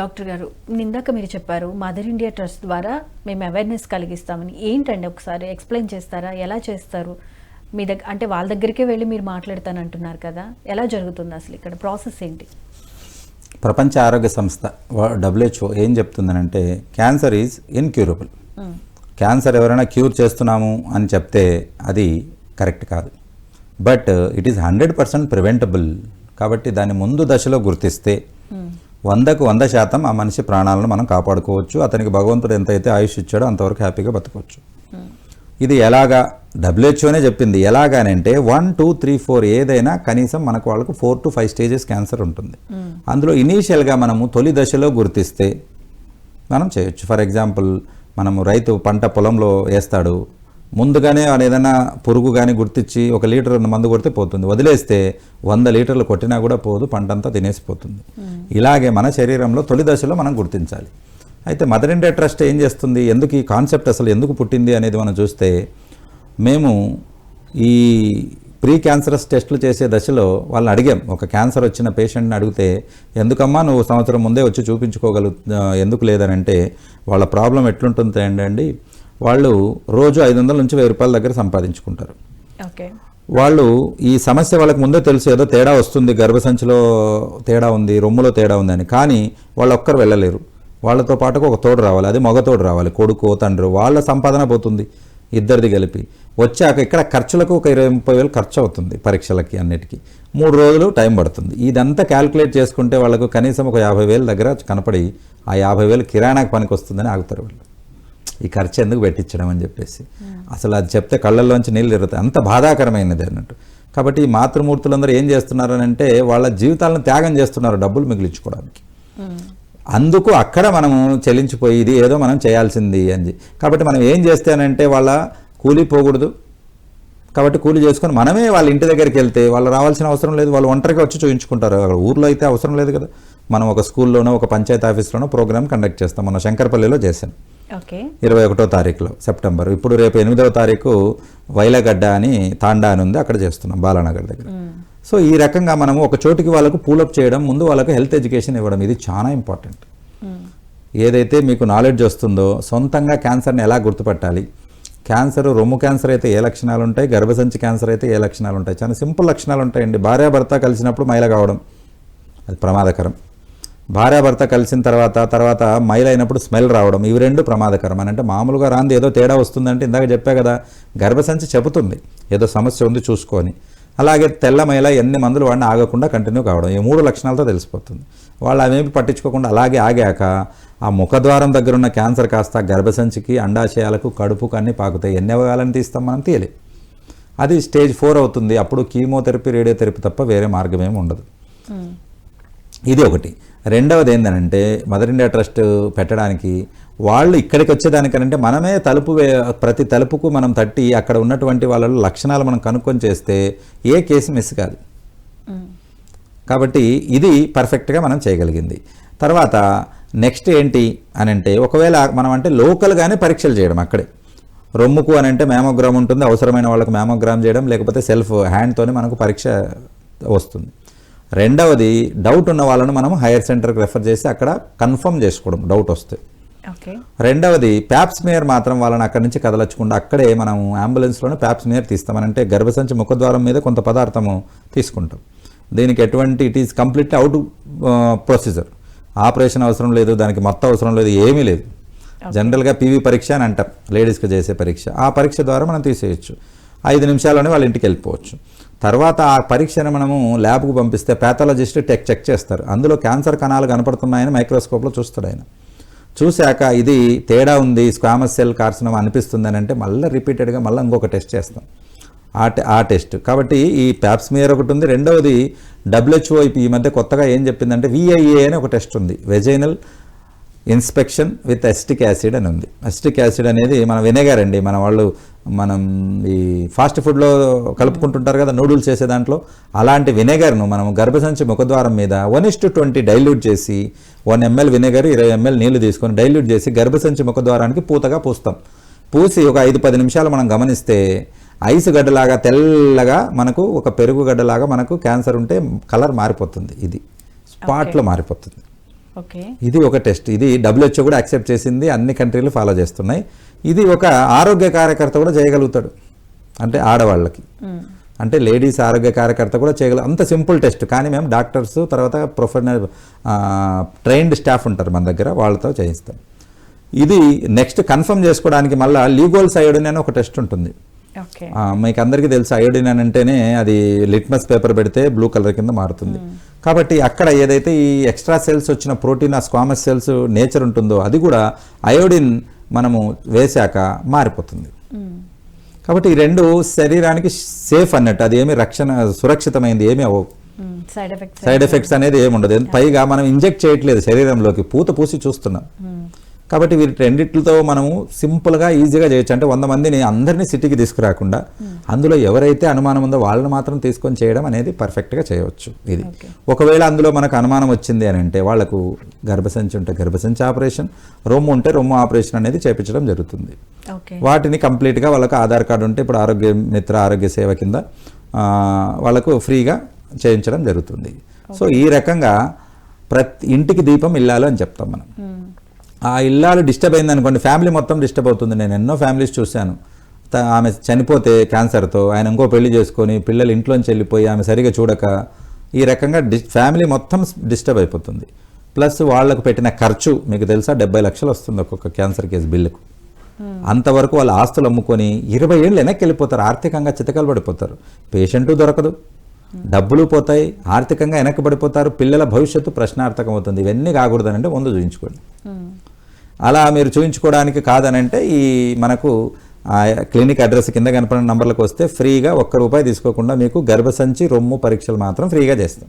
Doctor గారు ఇందాక మీరు చెప్పారు మదర్ ఇండియా ట్రస్ట్ ద్వారా మేము అవేర్నెస్ కలిగిస్తామని. ఏంటండి ఒకసారి ఎక్స్ప్లెయిన్ చేస్తారా? ఎలా చేస్తారు? మీ దగ్గర అంటే వాళ్ళ దగ్గరికే వెళ్ళి మీరు మాట్లాడతానంటున్నారు కదా. ఎలా జరుగుతుంది అసలు ఇక్కడ ప్రాసెస్ ఏంటి? ప్రపంచ ఆరోగ్య సంస్థ డబ్ల్యూహెచ్ఓ ఏం చెప్తుందనంటే క్యాన్సర్ ఈజ్ ఇన్క్యూరబుల్ క్యాన్సర్ ఎవరైనా క్యూర్ చేస్తున్నాము అని చెప్తే అది కరెక్ట్ కాదు. But it is hundred percent preventable కాబట్టి దాన్ని ముందు దశలో గుర్తిస్తే వందకు వంద శాతం ఆ మనిషి ప్రాణాలను మనం కాపాడుకోవచ్చు. అతనికి భగవంతుడు ఎంతైతే ఆయుష్ ఇచ్చాడో అంతవరకు హ్యాపీగా బతకవచ్చు. ఇది ఎలాగా? డబ్ల్యూహెచ్ఓనే చెప్పింది. ఎలాగానంటే వన్ టూ త్రీ ఫోర్ ఏదైనా కనీసం మనకు వాళ్ళకు four to five stages cancer ఉంటుంది. అందులో ఇనీషియల్గా మనము తొలి దశలో గుర్తిస్తే మనం చేయొచ్చు. ఫర్ ఎగ్జాంపుల్ మనము రైతు పంట పొలంలో వేస్తాడు. ముందుగానే ఏదైనా పురుగు కానీ గుర్తించి ఒక లీటర్ మందు కొడితే పోతుంది. వదిలేస్తే వంద లీటర్లు కొట్టినా కూడా పోదు పంట అంతా తినేసిపోతుంది ఇలాగే మన శరీరంలో తొలి దశలో మనం గుర్తించాలి. అయితే మదర్ ఇండియా ట్రస్ట్ ఏం చేస్తుంది? ఎందుకు ఈ కాన్సెప్ట్ అసలు ఎందుకు పుట్టింది అనేది మనం చూస్తే మేము ఈ ప్రీ క్యాన్సరస్ టెస్టులు చేసే దశలో వాళ్ళని అడిగాం. ఒక క్యాన్సర్ వచ్చిన పేషెంట్ని అడిగితే ఎందుకమ్మా నువ్వు సంవత్సరం ముందే వచ్చి చూపించుకోగలు ఎందుకు లేదనంటే వాళ్ళ ప్రాబ్లం ఎట్లుంటుంది అండి వాళ్ళు రోజు ఐదు వందల నుంచి వెయ్యి రూపాయల దగ్గర సంపాదించుకుంటారు. వాళ్ళు ఈ సమస్య వాళ్ళకి ముందే తెలుసు ఏదో తేడా వస్తుంది గర్భసంచిలో తేడా ఉంది రొమ్ములో తేడా ఉందని కానీ వాళ్ళు ఒక్కరు వెళ్ళలేరు. వాళ్ళతో పాటుకు ఒక తోడు రావాలి అది మగ తోడు రావాలి కొడుకు తండ్రి వాళ్ళ సంపాదన పోతుంది ఇద్దరిది కలిపి. వచ్చాక ఇక్కడ ఖర్చులకు ఒక ఇరవై ముప్పై వేలు ఖర్చు అవుతుంది పరీక్షలకి అన్నిటికీ. మూడు రోజులు టైం పడుతుంది. ఇదంతా క్యాల్కులేట్ చేసుకుంటే వాళ్ళకు కనీసం ఒక యాభై వేల దగ్గర కనపడి ఆ యాభై వేలు కిరాణాకి పనికి వస్తుందని ఆగుతారు వాళ్ళు. ఈ ఖర్చు ఎందుకు పెట్టించడం అని చెప్పేసి. అసలు అది చెప్తే కళ్ళల్లోంచి నీళ్ళు తిరుగుతాయి. అంత బాధాకరమైనది అన్నట్టు. కాబట్టి ఈ మాతృమూర్తులందరూ ఏం చేస్తున్నారు అంటే వాళ్ళ జీవితాలను త్యాగం చేస్తున్నారు డబ్బులు మిగిలించుకోవడానికి. అందుకు అక్కడ మనము చెల్లించిపోయి ఇది ఏదో మనం చేయాల్సింది అని కాబట్టి మనం ఏం చేస్తేనంటే వాళ్ళ కూలి పోకూడదు. కాబట్టి కూలి చేసుకొని మనమే వాళ్ళ ఇంటి దగ్గరికి వెళ్తే వాళ్ళు రావాల్సిన అవసరం లేదు. వాళ్ళు ఒంటరిగా వచ్చి చూయించుకుంటారు. అక్కడ ఊర్లో అయితే అవసరం లేదు కదా. మనం ఒక స్కూల్లోనో ఒక పంచాయతీ ఆఫీస్లోనో ప్రోగ్రామ్ కండక్ట్ చేస్తాం. మన శంకరపల్లిలో చేశాం ఇరవై ఒకటో తారీఖులో సెప్టెంబర్. ఇప్పుడు రేపు ఎనిమిదవ తారీఖు వైలగడ్డ అని తాండా అని ఉంది అక్కడ చేస్తున్నాం బాలానగర్ దగ్గర. సో ఈ రకంగా మనము ఒక చోటికి వాళ్ళకు పూలప్ చేయడం ముందు వాళ్ళకు హెల్త్ ఎడ్యుకేషన్ ఇవ్వడం ఇది చాలా ఇంపార్టెంట్ ఏదైతే మీకు నాలెడ్జ్ వస్తుందో సొంతంగా క్యాన్సర్ని ఎలా గుర్తుపట్టాలి? క్యాన్సర్ రొమ్ము క్యాన్సర్ అయితే ఏ లక్షణాలు ఉంటాయి? గర్భసంచి క్యాన్సర్ అయితే ఏ లక్షణాలు ఉంటాయి? చాలా సింపుల్ లక్షణాలు ఉంటాయండి. భార్యాభర్త కలిసినప్పుడు మైల కావడం అది ప్రమాదకరం. భార్యాభర్త కలిసిన తర్వాత తర్వాత మైల అయినప్పుడు స్మెల్ రావడం ఇవి రెండు ప్రమాదకరం. అని అంటే మామూలుగా రాంది ఏదో తేడా వస్తుందంటే ఇందాక చెప్పా కదా గర్భసంచి చెబుతుంది. ఏదో సమస్య ఉంది చూసుకొని. అలాగే తెల్ల మైల ఎన్ని మందులు వాడిని ఆగకుండా కంటిన్యూ కావడం. ఈ మూడు లక్షణాలతో తెలిసిపోతుంది. వాళ్ళు అవేమి పట్టించుకోకుండా అలాగే ఆగాక ఆ ముఖద్వారం దగ్గర ఉన్న క్యాన్సర్ కాస్త గర్భసంచికి అండాశయాలకు కడుపుకు అన్ని పాకుతాయి. ఎన్ని అవగాలని తీస్తాం మనం? తీయలేం. అది స్టేజ్ ఫోర్ అవుతుంది. అప్పుడు కీమోథెరపీ రేడియోథెరపీ తప్ప వేరే మార్గం ఏమి ఉండదు ఇది ఒకటి. రెండవది ఏంటంటే మదర్ ఇండియా ట్రస్ట్ పెట్టడానికి వాళ్ళు ఇక్కడికి వచ్చేదానికంటే మనమే తలుపు ప్రతి తలుపుకు మనం తట్టి అక్కడ ఉన్నటువంటి వాళ్ళ లక్షణాలు మనం కనుక్కొని చేస్తే ఏ కేసు మిస్ కాదు. కాబట్టి ఇది పర్ఫెక్ట్గా మనం చేయగలిగింది. తర్వాత నెక్స్ట్ ఏంటి అని అంటే ఒకవేళ మనం అంటే లోకల్గానే పరీక్షలు చేయడం అక్కడే. రొమ్ముకు అని అంటే మ్యామోగ్రామ్ ఉంటుంది అవసరమైన వాళ్ళకి మ్యామోగ్రామ్ చేయడం లేకపోతే సెల్ఫ్ హ్యాండ్తోనే మనకు పరీక్ష వస్తుంది. రెండవది డౌట్ ఉన్న వాళ్ళను మనం హైయర్ సెంటర్కి రెఫర్ చేసి అక్కడ కన్ఫర్మ్ చేసుకోవడం డౌట్ వస్తే. రెండవది ప్యాప్స్మియర్ మాత్రం వాళ్ళని అక్కడి నుంచి కదలచకుండా అక్కడే మనం అంబులెన్స్లోనే ప్యాప్స్మియర్ తీస్తామనంటే గర్భసంచి ముఖద్వారం మీద కొంత పదార్థము తీసుకుంటాం. దీనికి ఎటువంటి it is completely out procedure operation అవసరం లేదు దానికి మొత్తం అవసరం లేదు ఏమీ లేదు. జనరల్గా పీవీ పరీక్ష అని అంటాం లేడీస్కి చేసే పరీక్ష. ఆ పరీక్ష ద్వారా మనం తీసేయచ్చు. ఐదు నిమిషాల్లోనే వాళ్ళ ఇంటికి వెళ్ళిపోవచ్చు. తర్వాత ఆ పరీక్షను మనము ల్యాబ్కు పంపిస్తే ప్యాథాలజిస్ట్ టెక్ చెక్ చేస్తారు. అందులో క్యాన్సర్ కణాలు కనపడుతున్నాయని మైక్రోస్కోప్లో చూస్తాడు ఆయన. చూశాక ఇది తేడా ఉంది స్క్వామస్ సెల్ కార్సినమ్ అనిపిస్తుంది అని అంటే మళ్ళీ రిపీటెడ్గా మళ్ళీ ఇంకొక టెస్ట్ చేస్తాం. ఆ టె- ఆ టెస్ట్ కాబట్టి ఈ ప్యాప్స్మియర్ ఒకటి ఉంది. రెండవది డబ్ల్యూహెచ్ఓ ఈ మధ్య కొత్తగా ఏం చెప్పిందంటే విఐఏ అని ఒక టెస్ట్ ఉంది. Vaginal inspection with acetic acid అని ఉంది. ఎస్టిక్ యాసిడ్ అనేది మన వినేగారండి అండి. మన వాళ్ళు మనం ఈ ఫాస్ట్ ఫుడ్లో కలుపుకుంటుంటారు కదా నూడిల్స్ చేసే దాంట్లో. అలాంటి వినేగర్ను మనం గర్భసంచి ముఖద్వారం మీద one is to twenty dilute చేసి వన్ ఎంఎల్ వినేగర్ ఇరవై ఎంఎల్ నీళ్ళు తీసుకొని డైల్యూట్ చేసి గర్భసంచి ముఖద్వారానికి పూతగా పూస్తాం. పూసి ఒక ఐదు పది నిమిషాలు మనం గమనిస్తే ఐస్ గడ్డలాగా తెల్లగా మనకు ఒక పెరుగు గడ్డలాగా మనకు క్యాన్సర్ ఉంటే కలర్ మారిపోతుంది ఇది. స్పాట్లో మారిపోతుంది. ఇది ఒక టెస్ట్. ఇది డబ్ల్యూహెచ్ఓ కూడా యాక్సెప్ట్ చేసింది. అన్ని కంట్రీలు ఫాలో చేస్తున్నాయి. ఇది ఒక ఆరోగ్య కార్యకర్త కూడా చేయగలుగుతాడు. అంటే ఆడవాళ్ళకి. అంటే లేడీస్ ఆరోగ్య కార్యకర్త కూడా చేయగల అంత సింపుల్ టెస్ట్. కానీ మేము డాక్టర్స్ తర్వాత ప్రొఫెషనల్ ట్రైన్డ్ స్టాఫ్ ఉంటారు మన దగ్గర. వాళ్ళతో చేయిస్తాం. ఇది నెక్స్ట్ కన్ఫర్మ్ చేసుకోవడానికి మళ్ళీ లీగోల్ సైడ్ అని ఒక టెస్ట్ ఉంటుంది. మీకు అందరికీ తెలుసు. అయోడిన్ అని అంటేనే అది లిట్మస్ పేపర్ పెడితే బ్లూ కలర్ కింద మారుతుంది. కాబట్టి అక్కడ ఏదైతే ఈ ఎక్స్ట్రా సెల్స్ వచ్చిన ప్రోటీన్ ఆ స్క్వామస్ సెల్స్ నేచర్ ఉంటుందో అది కూడా అయోడిన్ మనము వేశాక మారిపోతుంది. కాబట్టి ఈ రెండు శరీరానికి సేఫ్ అన్నట్టు అది ఏమి రక్షణ సురక్షితమైంది ఏమీ అవ్వవు. సైడ్ ఎఫెక్ట్స్ సైడ్ ఎఫెక్ట్స్ అనేది ఏమి ఉండదు పైగా మనం ఇంజెక్ట్ చేయట్లేదు శరీరంలోకి పూత పూసి చూస్తున్నాం. కాబట్టి వీటి రెండిట్లతో మనము సింపుల్గా ఈజీగా చేయొచ్చు. అంటే వంద మందిని అందరినీ సిటీకి తీసుకురాకుండా అందులో ఎవరైతే అనుమానం ఉందో వాళ్ళని మాత్రం తీసుకొని చేయడం అనేది పర్ఫెక్ట్గా చేయవచ్చు. ఇది. ఒకవేళ అందులో మనకు అనుమానం వచ్చింది అని అంటే వాళ్ళకు గర్భసంచి ఉంటే గర్భసంచి ఆపరేషన్ రొమ్ము ఉంటే రొమ్ము ఆపరేషన్ అనేది చేపించడం జరుగుతుంది. వాటిని కంప్లీట్గా వాళ్ళకు ఆధార్ కార్డు ఉంటే ఇప్పుడు ఆరోగ్య మిత్ర ఆరోగ్య సేవ కింద వాళ్ళకు ఫ్రీగా చేయించడం జరుగుతుంది. సో ఈ రకంగా ప్రతి ఇంటికి దీపం ఇల్లాలు అని చెప్తాం మనం. ఆ ఇల్లాలు డిస్టర్బ్ అయింది అనుకోండి ఫ్యామిలీ మొత్తం డిస్టర్బ్ అవుతుంది. నేను ఎన్నో ఫ్యామిలీస్ చూశాను. ఆమె చనిపోతే క్యాన్సర్తో ఆయన ఇంకో పెళ్ళి చేసుకొని పిల్లలు ఇంట్లోంచి వెళ్ళిపోయి ఆమె సరిగా చూడక ఈ రకంగా డి ఫ్యామిలీ మొత్తం డిస్టర్బ్ అయిపోతుంది. ప్లస్ వాళ్ళకు పెట్టిన ఖర్చు మీకు తెలుసా? డెబ్బై లక్షలు వస్తుంది ఒక్కొక్క క్యాన్సర్ కేసు బిల్లుకు. అంతవరకు వాళ్ళ ఆస్తులు అమ్ముకొని ఇరవై ఏళ్ళు వెనక్కి వెళ్ళిపోతారు. ఆర్థికంగా చితకలు పడిపోతారు. పేషెంటు దొరకదు. డబ్బులు పోతాయి. ఆర్థికంగా వెనక్కి పడిపోతారు. పిల్లల భవిష్యత్తు ప్రశ్నార్థకం అవుతుంది. ఇవన్నీ కాకూడదనంటే ముందు చూయించుకోండి. అలా మీరు చూయించుకోవడానికి కాదనంటే ఈ మనకు క్లినిక్ అడ్రస్ కింద కనపడిన నంబర్లకు వస్తే ఫ్రీగా ఒక్క రూపాయి తీసుకోకుండా మీకు గర్భసంచి రొమ్ము పరీక్షలు మాత్రం ఫ్రీగా చేస్తాం.